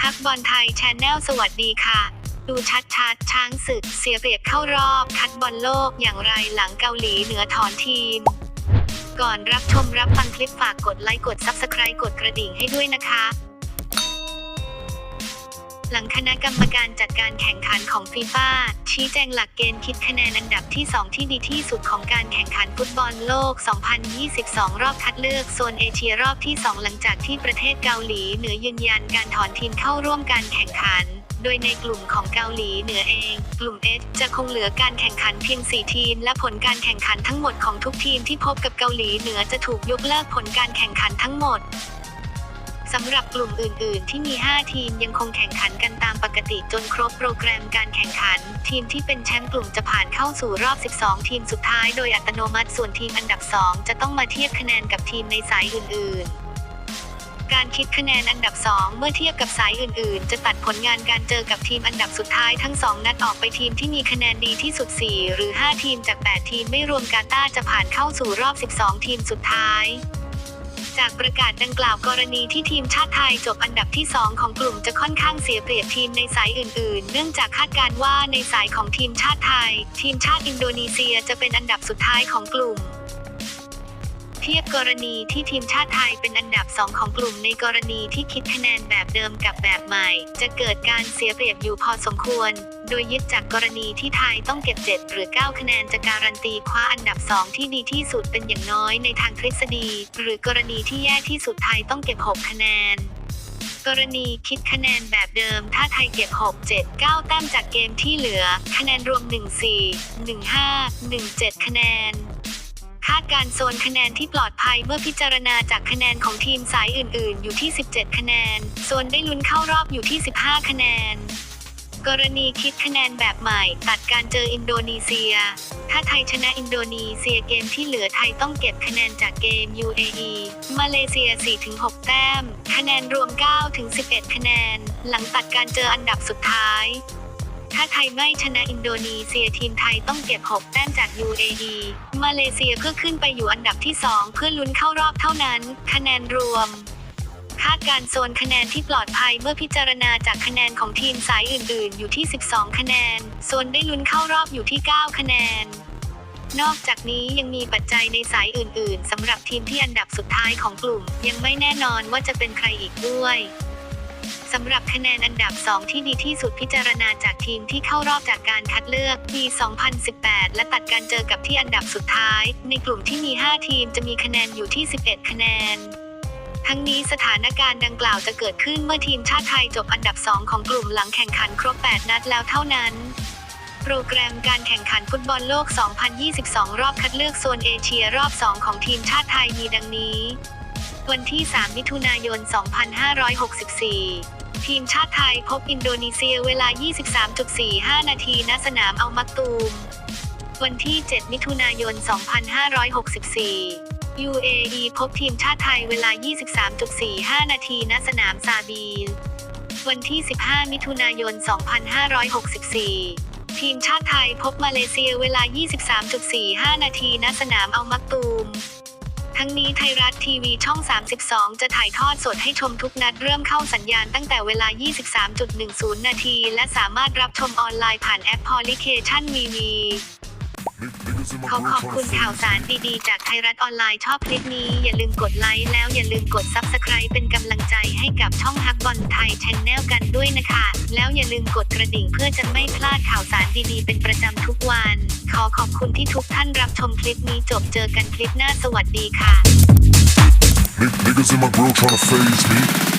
พักบอลไทยชแนลสวัสดีค่ะ ดูชัดชัดช้างศึกเสียเปรียบเข้ารอบ คัดบอลโลกอย่างไรหลังเกาหลีเหนือถอนทีม ก่อนรับชมรับฟังคลิปฝากกดไลค์กด Subscribe กดกระดิ่งให้ด้วยนะคะ หลังคณะกรรมการจัดการแข่งขันของฟีฟ่าชี้แจงหลักเกณฑ์คิดคะแนนอันดับที่ 2 ที่ดีที่สุดของการแข่งขันฟุตบอลโลก 2022 รอบคัดเลือกโซนเอเชียรอบที่ 2 หลังจากที่ประเทศเกาหลีเหนือยืนยันการถอนทีมเข้าร่วมการแข่งขันโดยในกลุ่มของเกาหลีเหนือเอง กลุ่ม H จะคงเหลือการแข่งขันเพียง 4 ทีม และผลการแข่งขันทั้งหมดของทุกทีมที่พบกับเกาหลีเหนือจะถูกยกเลิกผลการแข่งขันทั้งหมด สำหรับกลุ่มอื่น ๆ ที่มี 5 ทีมยังคงแข่งขันกันตามปกติจนครบโปรแกรมการแข่งขัน ทีมที่เป็นแชมป์กลุ่มจะผ่านเข้าสู่รอบ 12 ทีมสุดท้ายโดยอัตโนมัติส่วนทีมอันดับ 2 จะต้องมาเทียบคะแนนกับทีมในสายอื่น ๆการคิดคะแนนอันดับ 2 เมื่อเทียบกับสายอื่นๆ จะตัดผลงานการเจอกับทีมอันดับสุดท้ายทั้ง 2 นัดออกไปทีมที่มีคะแนนดีที่สุด 4 หรือ 5 ทีมจาก 8 ทีมไม่รวมกาตาจะผ่านเข้าสู่รอบ 12 ทีมสุดท้าย จากประกาศดังกล่าวกรณีที่ทีมชาติไทยจบอันดับที่ 2 ของกลุ่มจะค่อนข้างเสียเปรียบทีมในสายอื่น ๆ เนื่องจากคาดการณ์ว่าในสายของทีมชาติไทย ทีมชาติอินโดนีเซียจะเป็นอันดับสุดท้ายของกลุ่ม เทียบกรณีที่ทีมชาติไทยเป็นอันดับ 2 ของกลุ่มในกรณีที่คิดคะแนนแบบเดิมกับแบบใหม่ จะเกิดการเสียเปรียบอยู่พอสมควร โดยยึดจากกรณีที่ไทยต้องเก็บ 7 หรือ 9 คะแนนจะการันตีคว้าอันดับ 2 ที่ดีที่สุดเป็นอย่างน้อยในทางทฤษฎี หรือกรณีที่แย่ที่สุดไทยต้องเก็บ 6 คะแนนกรณีคิดคะแนนแบบเดิม ถ้าไทยเก็บ 6 7 9 แต้มจากเกมที่เหลือ คะแนนรวม 1 4 1 5 1 7 คะแนน คาดการณ์โซนคะแนนที่ปลอดภัยเมื่อพิจารณาจากคะแนนของทีมสายอื่น ๆ อยู่ที่ 17 คะแนน โซนได้ลุ้นเข้ารอบอยู่ที่ 15 คะแนน กรณีคิดคะแนนแบบใหม่ ตัดการเจออินโดนีเซีย ถ้าไทยชนะอินโดนีเซียเกมที่เหลือไทยต้องเก็บคะแนนจากเกม UAE มาเลเซีย 4-6 แต้ม คะแนนรวม 9-11 คะแนน หลังตัดการเจออันดับสุดท้าย ถ้าไทยไม่ชนะอินโดนีเซียทีมไทยต้องเก็บ 6 แต้มจาก UAE มาเลเซียเพื่อขึ้นไปอยู่อันดับที่ 2 เพื่อลุ้นเข้ารอบเท่านั้น คะแนนรวมคาดการโซนคะแนนที่ปลอดภัยเมื่อพิจารณาจากคะแนนของทีมสายอื่น ๆ อยู่ที่ 12 คะแนน โซนได้ลุ้นเข้ารอบอยู่ที่ 9 คะแนน นอกจากนี้ยังมีปัจจัยในสายอื่น ๆสำหรับทีมที่อันดับสุดท้ายของกลุ่ม ยังไม่แน่นอนว่าจะเป็นใครอีกด้วย สำหรับคะแนนอันดับ 2 ที่ดีที่สุดพิจารณาจากทีมที่เข้ารอบจากการคัดเลือกปี 2018 และตัดการเจอกับที่อันดับสุดท้าย ในกลุ่มที่มี 5 ทีมจะมีคะแนนอยู่ที่ 11 คะแนนทั้งนี้สถานการณ์ดังกล่าวจะเกิดขึ้นเมื่อทีมชาติไทยจบอันดับ 2 ของกลุ่มหลังแข่งขันครบ 8 นัดแล้วเท่านั้น โปรแกรมการแข่งขันฟุตบอลโลก 2022 รอบคัดเลือกโซนเอเชียรอบ 2 ของทีมชาติไทยมีดังนี้ วันที่ 3 มิถุนายน 2564 ทีมชาติไทยพบอินโดนีเซียเวลา 23.45 นาทีณสนามอัลมักตูม วันที่ 7 มิถุนายน 2564 UAE พบทีมชาติไทยเวลา 23.45 นาทีณสนามซาบี วันที่ 15 มิถุนายน 2564 ทีมชาติไทยพบมาเลเซียเวลา 23.45 นาทีณสนามอัลมักตูม ทั้งนี้ไทยรัฐทีวีช่อง 32 จะถ่ายทอดสดให้ชมทุกนัดเริ่มเข้าสัญญาณตั้งแต่เวลา 23.10 นาที และสามารถรับชมออนไลน์ผ่านแอปพลิเคชันมีมี ขอขอบคุณข่าวสารดีๆ จากไทยรัฐออนไลน์ชอบคลิปนี้ อย่าลืมกดไลค์แล้วอย่าลืมกด Subscribe เป็นกำลังใจให้กับช่องฮักบอลไทยชแนลกันด้วยนะคะ แล้วอย่าลืมกดกระดิ่งเพื่อจะไม่พลาดข่าวสารดีๆ เป็นประจำทุกวัน ขอขอบคุณที่ทุกท่านรับชมคลิปนี้จบเจอกันคลิปหน้าสวัสดีค่ะ Niggas in my grill tryna phase me.